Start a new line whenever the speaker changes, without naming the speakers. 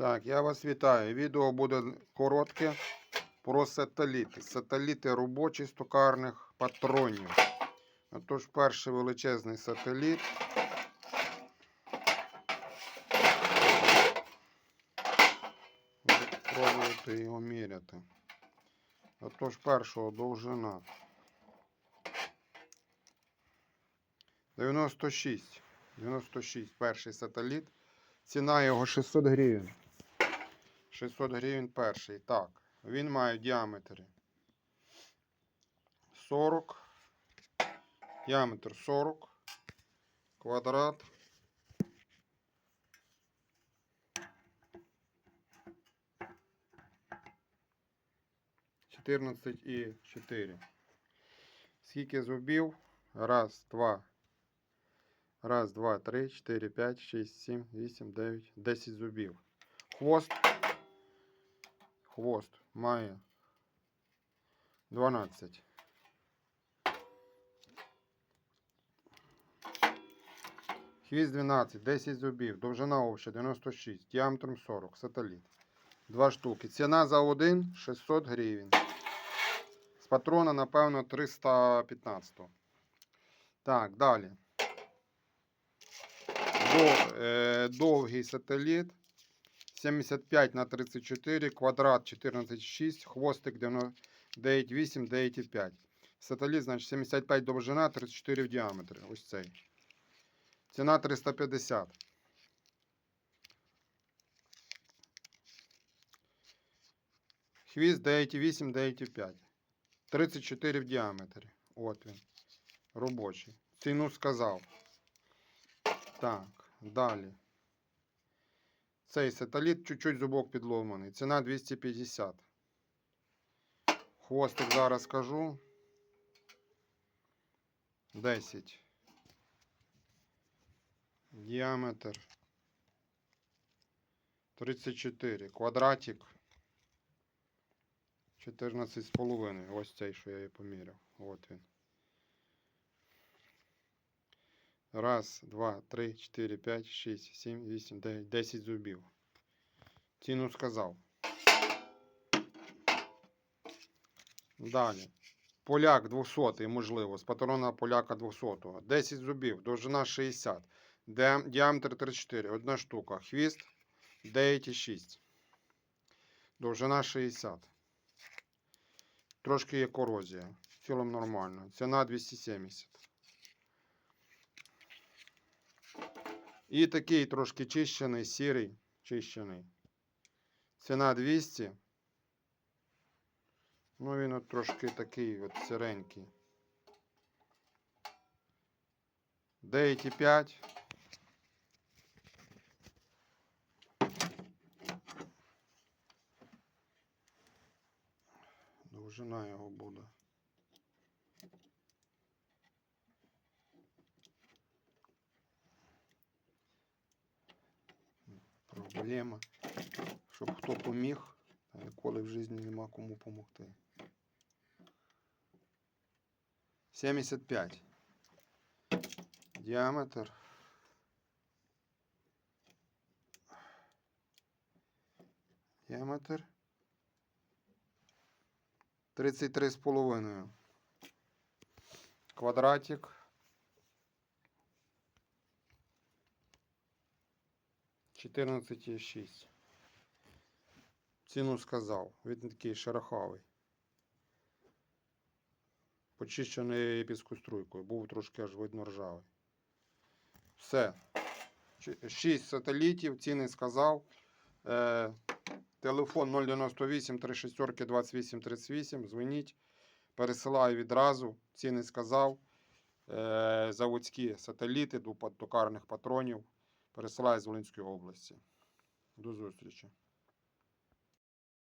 Так, я вас вітаю. Відео буде коротке про сателіти. Сателіти робочі з токарних патронів. Отож, перший величезний сателіт. Пробувати його міряти. Отож, першого довжина. 96. 96. Перший сателіт. Ціна його 600 гривень. 600 гривень перший. Так, він має в діаметрі 40. Діаметр 40. Квадрат. Чотирнадцять і 4. Скільки зубів? Раз, два. Раз, два, три, чотири, п'ять, шість, сім, вісім, дев'ять, десять зубів. Хвост. Хвост має 12. Хвіст 12, 10 зубів, довжина обща 96, діаметром 40, сателіт. Два штуки. Ціна за один 600 гривень. З патрона, напевно, 315. Так, далі. Дов- е, довгий сателіт 75 на 34, квадрат 14,6, хвостик 9,8, 9,5. Сателіт, значить 75 довжина, 34 в діаметрі. Ось цей. Ціна 350. Хвіст 9,8, 9,5. 34 в діаметрі. От він. Робочий. Ціну сказав. Так, далі. Цей сателіт чуть-чуть зубок підломаний. Ціна 250. Хвостик зараз скажу. 10. Діаметр 34. Квадратик 14 з половиною. Ось цей, що я її поміряв. От він. Раз, два, три, чотири, п'ять, шість, сім, вісім, дев'ять, десять зубів. Ціну сказав. Далі. Поляк 200, можливо, з патрона поляка 200. 10 зубів, довжина 60. Діам- Діаметр 34, одна штука. Хвіст 9,6. Довжина 60. Трошки є корозія. В цілому нормально. Ціна 270. І такий трошки чищений, сірий, чищений. Ціна 200. Ну, він от трошки такий от сиренький. 9,5. Довжина його буде. Проблема. Щоб хто поміг, а ніколи в житті нема кому помогти. 75. Діаметр. Діаметр. 33 з половиною. Квадратик. Чотирнадцять і шість. Ціну сказав. Він такий шероховий. Почищений піскоструйкою. Був трошки аж видно ржавий. Все. 6 сателітів. Ціни сказав. Е, телефон 098 36 28 38. Дзвоніть. Пересилаю відразу. Ціни сказав. Е, заводські сателіти до токарних патронів. Пересилаю з Волинської області. До зустрічі.